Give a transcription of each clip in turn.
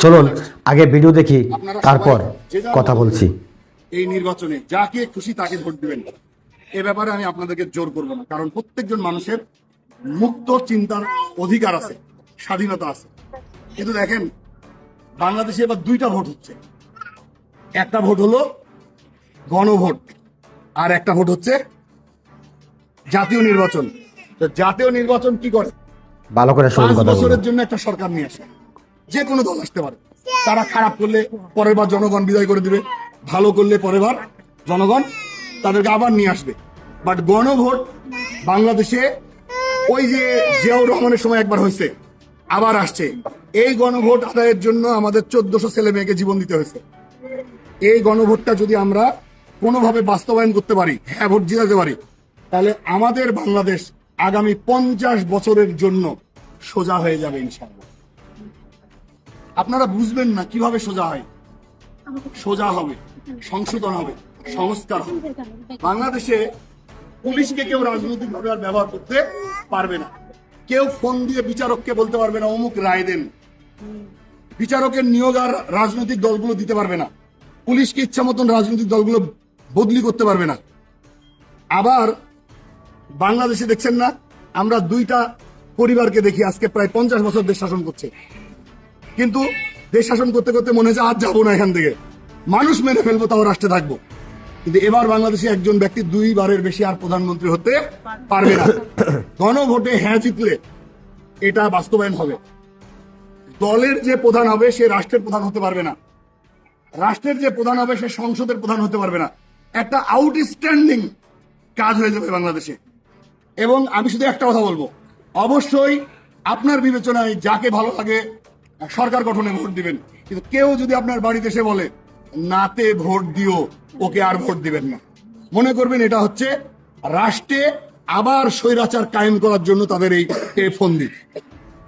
চলুন আগে ভিডিও দেখি তারপর কথা বলছি। এই নির্বাচনে যাকে খুশি তাকে ভোট দিবেন। এ ব্যাপারে আমি আপনাদেরকে জোর করব না কারণ প্রত্যেকজন মানুষের মুক্ত চিন্তার অধিকার আছে স্বাধীনতা আছে। কিন্তু দেখেন বাংলাদেশে এবার দুইটা ভোট হচ্ছে। একটা ভোট হলো গণভোট আর একটা ভোট হচ্ছে জাতীয় নির্বাচন। তো জাতীয় নির্বাচন কি করে? ভালো করে বছরের জন্য একটা সরকার নিয়ে আসে। যে কোনো দল আসতে পারে। তারা খারাপ করলে পরের বার জনগণ বিদায় করে দিবে, ভালো করলে পরের বার জনগণ তাদেরকে আবার নিয়ে আসবে। বাট গণভোট বাংলাদেশে ওই যে জিয়াউর রহমানের সময় একবার হয়েছে, আবার আসছে। এই গণভোট আদায়ের জন্য আমাদের চোদ্দশো ছেলে মেয়েকে জীবন দিতে হয়েছে। এই গণভোটটা যদি আমরা কোনোভাবে বাস্তবায়ন করতে পারি হ্যাঁ ভোট জিতাতে পারি, তাহলে আমাদের বাংলাদেশ আগামী পঞ্চাশ বছরের জন্য সোজা হয়ে যাবে ইনশাআল্লাহ। আপনারা বুঝবেন না কীভাবে সোজা হয়। সোজা হবে সংশোধন হবে সংস্কার হবে। বাংলাদেশে পুলিশকে কেউ রাজনৈতিকভাবে আর ব্যবহার করতে পারবে না। কেউ ফোন দিয়ে বিচারককে বলতে পারবে না অমুক রায় দেন। বিচারকের নিয়োগ আর রাজনৈতিক দলগুলো দিতে পারবে না। পুলিশকে ইচ্ছা মতন রাজনৈতিক দলগুলো বদলি করতে পারবে না। আবার বাংলাদেশে দেখছেন না আমরা দুইটা পরিবারকে দেখি আজকে প্রায় পঞ্চাশ বছর দেশ শাসন করছে। কিন্তু দেশ শাসন করতে করতে মনে হচ্ছে আজ যাব না এখান থেকে। মানুষ মেরে ফেলব, তাও রাষ্ট্রে থাকব। কিন্তু এবার বাংলাদেশে একজন ব্যক্তি দুইবারের বেশি আর প্রধানমন্ত্রী হতে পারবে না। গণভোটে হ্যাঁ জিতলে এটা বাস্তবায়ন হবে। দলের যে প্রধান হবে, সে রাষ্ট্রের প্রধান হতে পারবে না। রাষ্ট্রের যে প্রধান হবে, সে সংসদের প্রধান হতে পারবে না। একটা আউটস্ট্যান্ডিং কাজ হয়ে যাবে বাংলাদেশে। এবং আমি শুধু একটা কথা বলব। অবশ্যই আপনার বিবেচনায় যাকে ভালো লাগে সরকার গঠনে ভোট দিবেন। কিন্তু কেউ যদি আপনার বাড়িতে এসে বলে নাতে ভোট দিও ওকে আর ভোট দিবেন না। মনে করবেন এটা হচ্ছে রাষ্ট্রে আবার স্বৈরাচার কায়েম করার জন্য তাদের এই ফন্দি।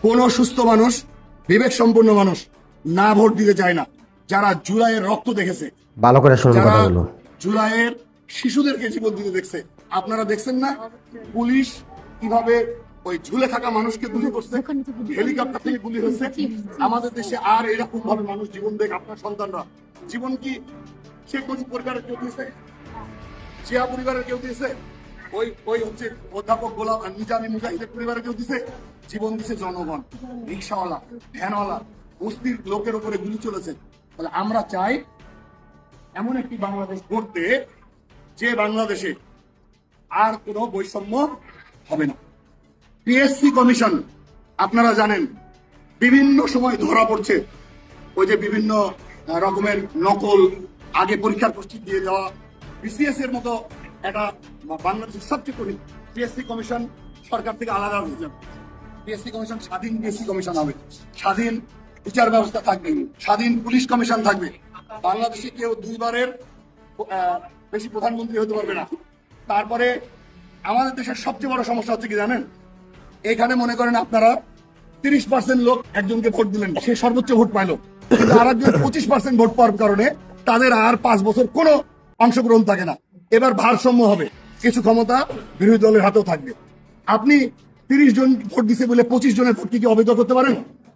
কোন সুস্থ মানুষ বিবেক সম্পন্ন মানুষ না ভোট দিতে চায় না। যারা জুলাইয়ের রক্ত দেখেছে ভালো করে যারা জুলাইয়ের শিশুদেরকে জীবন দিতে দেখছে আপনারা দেখছেন না? পুলিশ কীভাবে ওই ঝুলে থাকা মানুষকে গুলি করছে। হেলিকপ্টার থেকে গুলি হচ্ছে। আমাদের দেশে আর এরকম ভাবে মানুষ জীবন দেখ আপনার সন্তানরা। জীবন কি মুজিব পরিবারের কেউ দিয়েছে? জিয়া পরিবারের কেউ দিয়েছে? ওই ওই হচ্ছে অধ্যাপক গোলাম নিজামী মুজাহিদের পরিবারের কেউ দিছে জীবন দিছে জনগণ রিক্সাওয়ালা ভ্যানওয়ালা বস্তির লোকের উপরে গুলি চলেছে। তাহলে আমরা চাই এমন একটি বাংলাদেশ গড়তে যে বাংলাদেশে আর কোনো বৈষম্য হবে না। পিএসসি কমিশন আপনারা জানেন, বিভিন্ন সময় ধরা পড়ছে। ওই যে বিভিন্ন রকমের নকল, আগে পরীক্ষার প্রস্তুতি দিয়ে দেওয়া। বিসিএস এর মতো একটা বাংলাদেশের সবচেয়ে কঠিন পিএসসি কমিশন সরকার থেকে আলাদা হয়ে যাবে পিএসসি কমিশন স্বাধীন পিএসসি কমিশন হবে। স্বাধীন বিচার ব্যবস্থা থাকবে। স্বাধীন পুলিশ কমিশন থাকবে। বাংলাদেশে কেউ দুইবারের বেশি প্রধানমন্ত্রী হতে পারবে না। তারপরে আমাদের দেশের সবচেয়ে বড় সমস্যা হচ্ছে কি জানেন? এখানে মনে করেন আপনারা তিরিশ পার্সেন্ট লোক একজনকে ভোট দিলেন, সে সর্বোচ্চ ভোট পাইলো। আর একজন পঁচিশ পার্সেন্ট ভোট পাওয়ার কারণে তাদের আর পাঁচ বছর কোনো অংশগ্রহণ থাকে না। এবার ভারসাম্য হবে, কিছু ক্ষমতা বিরোধী দলের হাতেও থাকবে। আপনি তিরিশ জন ভোট দিছে বলে পঁচিশ জনের ভোটকে কি অবৈধ করতে পারেন?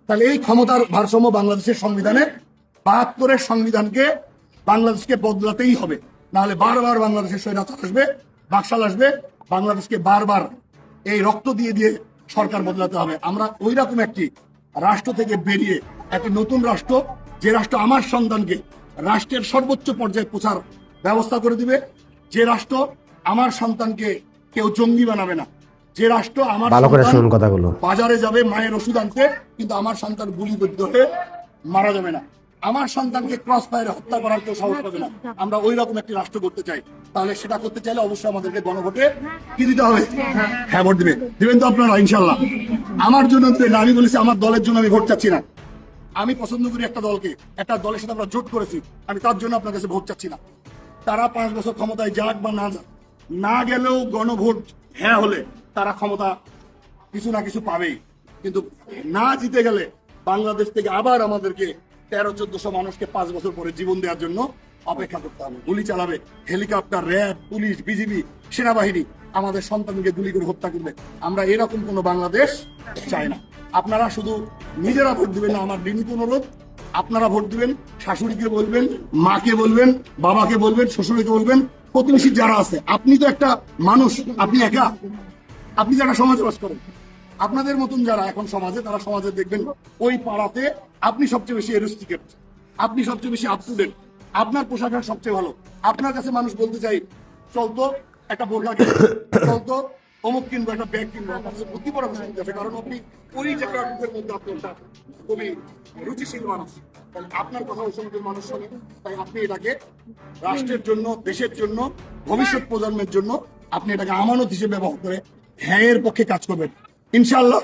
তাহলে এই ক্ষমতার ভারসাম্য বাংলাদেশের সংবিধানে বাহাত্তরের সংবিধানকে বাংলাদেশকে বদলাতেই হবে। নাহলে বারবার বাংলাদেশের স্বৈরাচার আসবে, বাকশাল আসবে, বাংলাদেশকে বারবার এই রক্ত দিয়ে দিয়ে সরকার বদলাতে হবে। আমরা ওই রকম একটি রাষ্ট্র থেকে বেরিয়ে একটি নতুন রাষ্ট্র যে রাষ্ট্র আমার সন্তানকে রাষ্ট্রের সর্বোচ্চ পর্যায়ে পৌঁছার ব্যবস্থা করে দিবে যে রাষ্ট্র আমার সন্তানকে কেউ জঙ্গি বানাবে না যে রাষ্ট্র আমার ভালো করে শুনুন কথাগুলো। বাজারে যাবে মায়ের ওষুধ আনতে কিন্তু আমার সন্তান গুলিবিদ্ধ হয়ে মারা যাবে না। আমার সন্তানকে ক্রস ফায়ারে হত্যা করার কেউ সাহস পাবে না। আমরা ওই রকম একটি রাষ্ট্র করতে চাই। তাহলে সেটা করতে চাইলে অবশ্যই আমাদেরকে গণভোটে কি দিতে হবে? হ্যাঁ ভোট দিবে দিবেন তো আপনারা ইনশাল্লাহ আমার জন্য আমি বলেছি আমার দলের জন্য আমি ভোট চাচ্ছি না। আমি পছন্দ করি একটা দলকে। একটা দলের সাথে আমরা জোট করেছি। আমি তার জন্য আপনার কাছে ভোট চাচ্ছি না। তারা পাঁচ বছর ক্ষমতায় যাক বা না যাক, না গেলেও গণভোট হ্যাঁ হলে তারা ক্ষমতা কিছু না কিছু পাবেই। কিন্তু না জিতে গেলে বাংলাদেশ থেকে আবার আমাদেরকে তেরো, চোদ্দশো মানুষকে পাঁচ বছর পরে জীবন দেওয়ার জন্য অপেক্ষা করতে হবে। গুলি চালাবে, হেলিকপ্টার, র্যাব, পুলিশ, বিজিবি, সেনাবাহিনী, আমাদের সন্তানকে গুলি করে হত্যা করবে। আমরা এরকম কোনো বাংলাদেশ চাই না। আপনারা শুধু নিজেরা ভোট দিবেন না, আমার বিনীত অনুরোধ, আপনারা ভোট দিবেন, শাশুড়িকে বলবেন, মাকে বলবেন, বাবাকে বলবেন, শ্বশুরকে বলবেন, প্রতিবেশী যারা আছে, আপনি তো একটা মানুষ, আপনি একা, আপনি যারা সমাজে বাস করেন আপনাদের মতন যারা এখন সমাজে, তারা সমাজে দেখবেন ওই পাড়াতে আপনি সবচেয়ে বেশি এরোস্টিকেট আপনি সবচেয়ে বেশি আপ টু ডেট আপনার পোশাক সবচেয়ে ভালো। আপনার কাছে মানুষ বলতে চাই চলতো একটা বোরখা চলতো অমুক কিনবো, একটা ব্যাগ কিনবো, আপনার কাছে বুদ্ধি পরামর্শ কারণ আপনি ওই জায়গাগুলোর মধ্যে আপনি একটা খুবই রুচিশীল মানুষ। আপনার কথা ওই সমাজের মানুষ শোনে, তাই আপনি এটাকে রাষ্ট্রের জন্য, দেশের জন্য, ভবিষ্যৎ প্রজন্মের জন্য আপনি এটাকে আমানত হিসেবে ব্যবহার করে হ্যাঁ এর পক্ষে কাজ করবেন। ইনশাআল্লাহ।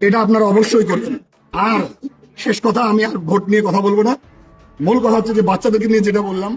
এটা আপনারা অবশ্যই করবেন। আর শেষ কথা আমি আর ভোট নিয়ে কথা বলব না। মূল কথা হচ্ছে যে বাচ্চাদেরকে নিয়ে যেটা বললাম